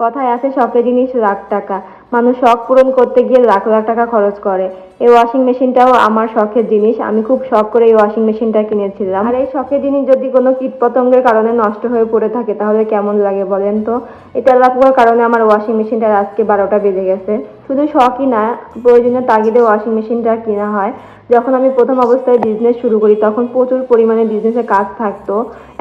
কথায় আছে শখের জিনিস লাখ টাকা। মানুষ শখ পূরণ করতে গিয়ে লাখ লাখ টাকা খরচ করে। এই ওয়াশিং মেশিনটাও আমার শখের জিনিস। আমি খুব শখ করে এই ওয়াশিং মেশিনটা কিনেছিলাম। আর এই শখের জিনিস যদি কোনো কীট পতঙ্গের কারণে নষ্ট হয়ে পড়ে থাকে, তাহলে কেমন লাগে বলেন তো? এই তেলাপোকার কারণে আমার ওয়াশিং মেশিনটার আজকে বারোটা বেজে গেছে। শুধু শখই না, প্রয়োজনীয় তাগিদে ওয়াশিং মেশিনটা কেনা হয়। যখন আমি প্রথম অবস্থায় বিজনেস শুরু করি, তখন প্রচুর পরিমাণে বিজনেসে কাজ থাকতো।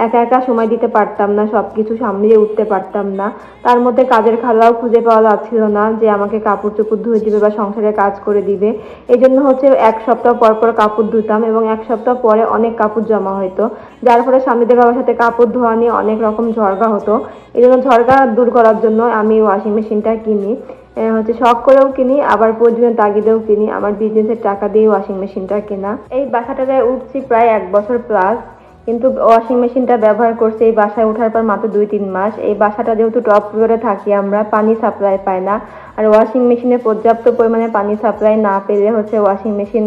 একা একা সময় দিতে পারতাম না সব কিছু সামলিয়ে উঠতে পারতাম না। তার মধ্যে কাজের খালাও খুঁজে পাওয়া যাচ্ছিল না যে আমাকে কাপড় চোপড় ধুয়ে দিবে বা সংসারে কাজ করে দিবে। এই জন্য হচ্ছে এক সপ্তাহ পর পর কাপড় ধুতাম এবং এক সপ্তাহ পরে অনেক কাপড় জমা হতো যার ফলে স্বামীদের বাবার সাথে কাপড় ধোয়া নিয়ে অনেক রকম ঝরগা হতো। এই জন্য ঝরগা দূর করার জন্য আমি ওয়াশিং মেশিনটা কিনি। হচ্ছে শখ করেও কিনি, আবার প্রয়োজনের তাগিদেও কিনি, আমার বিজনেসের টাকা দিয়ে ওয়াশিং মেশিনটা কেনা। এই বাসাটাতে উঠছি প্রায় এক বছর প্লাস কিন্তু ওয়াশিং মেশিনটা ব্যবহার করছে এই বাসায় ওঠার পর মাত্র দুই তিন মাস। এই বাসাটা যেহেতু টপ ফ্লোরে থাকি আমরা, পানি সাপ্লাই পাই না। আর ওয়াশিং মেশিনে পর্যাপ্ত পরিমাণে পানি সাপ্লাই না পেলে হচ্ছে ওয়াশিং মেশিন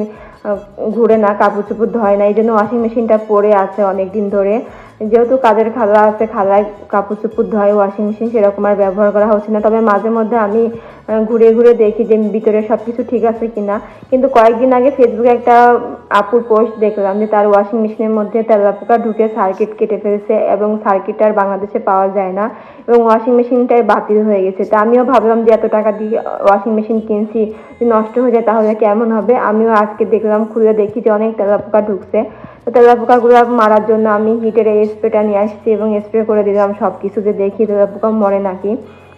ঘুরে না, কাপড় চোপড় ধয় না, এই জন্য ওয়াশিং মেশিনটা পড়ে আছে অনেক দিন ধরে। যেহেতু কাজের খালা আছে, খালায় কাপড় চোপড় ধয় ওয়াশিং মেশিন সেরকম আর ব্যবহার করা হচ্ছে না। তবে মাঝে মধ্যে আমি ঘুরে ঘুরে দেখি যে ভিতরে সব কিছু ঠিক আছে কিনা। কিন্তু কয়েকদিন আগে ফেসবুকে একটা আপুর পোস্ট দেখলাম যে তার ওয়াশিং মেশিনের মধ্যে তেলাপোকা ঢুকে সার্কিট কেটে ফেলছে এবং সার্কিট আর বাংলাদেশে পাওয়া যায় না এবং ওয়াশিং মেশিনটাই বাতিল হয়ে গেছে। তা আমিও ভাবলাম যে এত টাকা দিয়ে ওয়াশিং মেশিন কিনছি নষ্ট হয়ে যায় তাহলে কেমন হবে? আমিও আজকে দেখলাম খুলে দেখি যে অনেক তেলাপোকা ঢুকছে। তো তেলাপোকাগুলো মারার জন্য আমি হিটের এই স্প্রেটা নিয়ে আসছি এবং স্প্রে করে দিলাম সব কিছু যে দেখি তেলাপোকা মরে নাকি।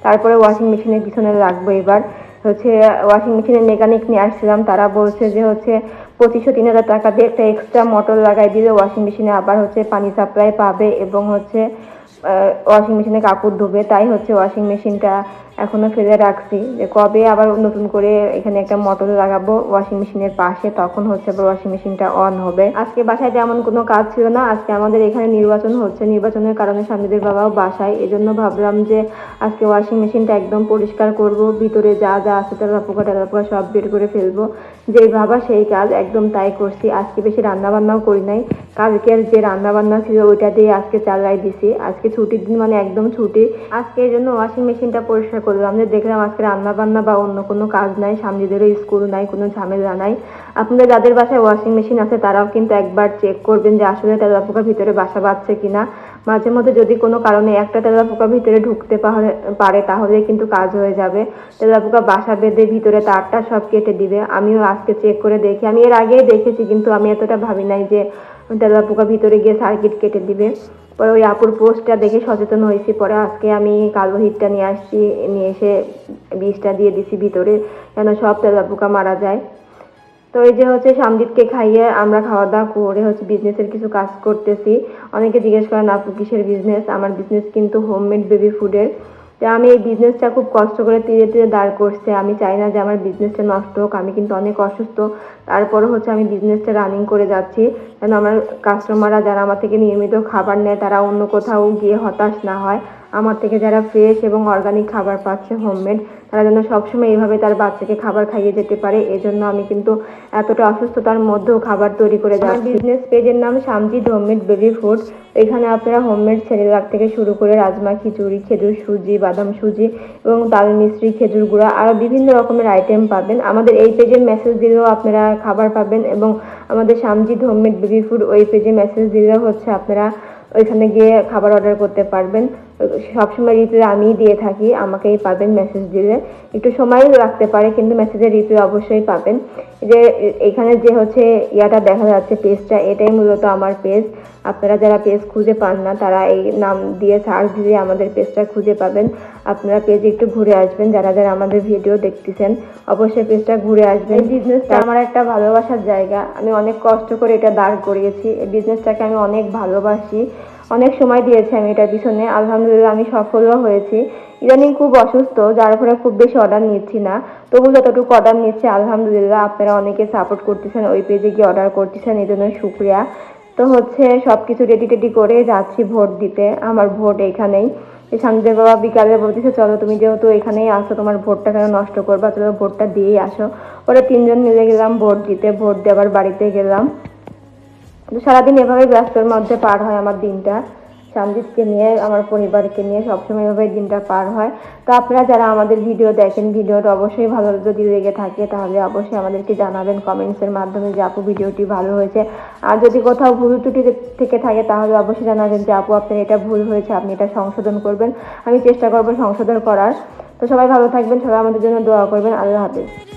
তারপরে ওয়াশিং মেশিনের পিছনে রাখব এবার। হচ্ছে, ওয়াশিং মেশিনের মেকানিক নিয়ে আসছিলাম। তারা বলছে যে হচ্ছে, পঁচিশশো, তিন হাজার টাকা দিয়ে একটা এক্সট্রা মোটর লাগাই দিলে ওয়াশিং মেশিনে আবার হচ্ছে পানি সাপ্লাই পাবে এবং হচ্ছে ওয়াশিং মেশিনে কাপড় ধোবে। তাই হচ্ছে ওয়াশিং মেশিনটা এখনও ফেলে রাখছি যে কবে আবার নতুন করে এখানে একটা মোটর লাগাবো ওয়াশিং মেশিনের পাশে, তখন হচ্ছে আবার ওয়াশিং মেশিনটা অন হবে। আজকে বাসায় তেমন কোনো কাজ ছিল না, আজকে আমাদের এখানে নির্বাচন হচ্ছে। নির্বাচনের কারণে স্বামীদের বাবাও বাসায়, এজন্য ভাবলাম যে আজকে ওয়াশিং মেশিনটা একদম পরিষ্কার করব, ভিতরে যা যা আছে তেলা পোকা টেলা পোকা সব বের করে ফেলব। যেই ভাবা সেই কাজ, একদম তাই করছি। আজকে বেশি রান্নাবান্নাও করি নাই। কালকের যে রান্নাবান্না ছিল ওইটা দিয়ে আজকে চালাই দিছি। আজকে ছুটির দিন মানে একদম ছুটি। আজকে এই জন্য ওয়াশিং মেশিনটা পরিষ্কার করলাম যে, দেখলাম আজকে রান্না বান্না বা অন্য কোনো কাজ নাই সামনেদেরও স্কুল নাই, কোনো ঝামেলা নাই। আপনাদের যাদের বাসায় ওয়াশিং মেশিন আছে, তারাও কিন্তু একবার চেক করবেন যে, আসলে তেলাপোকা ভিতরে বাসা বাঁধছে কিনা। মাঝে মধ্যে যদি কোনো কারণে একটা তেলাপোকা ভিতরে ঢুকতে পারে- তাহলে কিন্তু কাজ হয়ে যাবে। তেলাপোকা বাসা বেঁধে ভিতরে তারটা সব কেটে দিবে। আমিও আজকে চেক করে দেখি। আমি এর আগেই দেখেছি, কিন্তু আমি এতটা ভাবি নাই যে তেলাপোকা ভিতরে গিয়ে সার্কিট কেটে দিবে। পরে ওই আপুর পোস্টটা দেখে সচেতন হয়েছি। পরে আজকে আমি কালো হিটটা নিয়ে আসছি, নিয়ে এসে বিষটা দিয়ে দিছি ভিতরে, যেন সব তেলা পোকা মারা যায়। তো এই যে হচ্ছে সামদীপকে খাইয়ে আমরা খাওয়া দাওয়া করে হচ্ছে বিজনেসের কিছু কাজ করতেছি। অনেকে জিজ্ঞেস করেন, আপু, কিসের বিজনেস আমার বিজনেস কিন্তু হোমমেড বেবি ফুডের তো আমি এই বিজনেসটা খুব কষ্ট করে তীরে তীরে দাঁড় করছে। আমি চাই না যে আমার বিজনেসটা নষ্ট হোক। আমি কিন্তু অনেক অসুস্থ। তারপরে হচ্ছে আমি বিজনেসটা রানিং করে যাচ্ছি। যেন আমার কাস্টমাররা যারা আমার থেকে নিয়মিত খাবার নেয়, তারা অন্য কোথাও গিয়ে হতাশ না হয়। আমার থেকে যারা ফ্রেশ এবং অর্গানিক খাবার পাচ্ছে হোমমেড তারা যেন সবসময় এইভাবে তার বাচ্চাকে খাবার খাইয়ে যেতে পারে। এজন্য আমি কিন্তু এতটা অসুস্থতার মধ্যেও খাবার তৈরি করে যাচ্ছি। বিজনেস পেজের নাম সামজিদ হোমমেড বেবি ফুড এখানে আপনারা হোমমেড সেরেলাক থেকে শুরু করে রাজমা খিচুড়ি, খেজুর সুজি, বাদাম সুজি এবং তাল মিশ্রি, খেজুর গুঁড়া আরও বিভিন্ন রকমের আইটেম পাবেন। আমাদের এই পেজের মেসেজ দিলেও আপনারা খাবার পাবেন এবং আমাদের সামজিদ হোমমেড বেবি ফুড ওই পেজে মেসেজ দিলেও হচ্ছে আপনারা ওইখানে গিয়ে খাবার অর্ডার করতে পারবেন। সবসময় রিপ্লাই আমিই দিয়ে থাকি আমাকেই পাবেন মেসেজ দিলে। একটু সময় লাগতে পারে কিন্তু মেসেজের রিপ্লাই অবশ্যই পাবেন। যে এখানে যে হচ্ছে ইয়াটা দেখা যাচ্ছে পেজটা এটাই মূলত আমার পেজ আপনারা যারা পেজ খুঁজে পান না তারা এই নাম দিয়ে সার্চ দিলে আমাদের পেজটা খুঁজে পাবেন। আপনারা পেজে একটু ঘুরে আসবেন যারা যারা আমাদের ভিডিও দেখতেছেন অবশ্যই পেজটা ঘুরে আসবেন। বিজনেসটা আমার একটা ভালোবাসার জায়গা। আমি অনেক কষ্ট করে এটা দাঁড় করিয়েছি। এই বিজনেসটাকে আমি অনেক ভালোবাসি। অনেক সময় দিয়েছি আমি এটার পিছনে। আলহামদুলিল্লাহ আমি সফলও হয়েছি। ইদানিং খুব অসুস্থ, যার ফলে খুব বেশি অর্ডার নিচ্ছি না। তবু যতটুকু অর্ডার নিচ্ছে, আলহামদুলিল্লাহ আপনারা অনেকে সাপোর্ট করতেছেন, ওই পেজে গিয়ে অর্ডার করতেছেন, এই জন্য শুক্রিয়া। তো হচ্ছে সব কিছু রেডি টেডি করে যাচ্ছি ভোট দিতে। আমার ভোট এখানেই শান্তিদেব বাবা বিকালে বলতেছে, চলো তুমি যেহেতু এখানেই আসো তোমার ভোটটা কেন নষ্ট করবা? চলো ভোটটা দিয়েই আসো। ওরা তিনজন মিলে গেলাম ভোট দিতে। ভোট দেওয়ার বাড়িতে গেলাম। তো সারাদিন এভাবে ব্যস্তর মধ্যে পার হয় আমার দিনটা। সানজিৎকে নিয়ে, আমার পরিবারকে নিয়ে সবসময় এভাবে দিনটা পার হয়। তো আপনারা যারা আমাদের ভিডিও দেখেন, ভিডিওটা অবশ্যই ভালো যদি লেগে থাকে, তাহলে অবশ্যই আমাদেরকে জানাবেন কমেন্টসের মাধ্যমে যে আপু ভিডিওটি ভালো হয়েছে। আর যদি কোথাও ভুল ত্রুটি থেকে থাকে, তাহলে অবশ্যই জানাবেন যে, আপু, আপনার এটা ভুল হয়েছে, আপনি এটা সংশোধন করবেন। আমি চেষ্টা করব সংশোধন করার। তো সবাই ভালো থাকবেন, সবাই আমাদের জন্য দোয়া করবেন। আল্লাহ হাফিজ।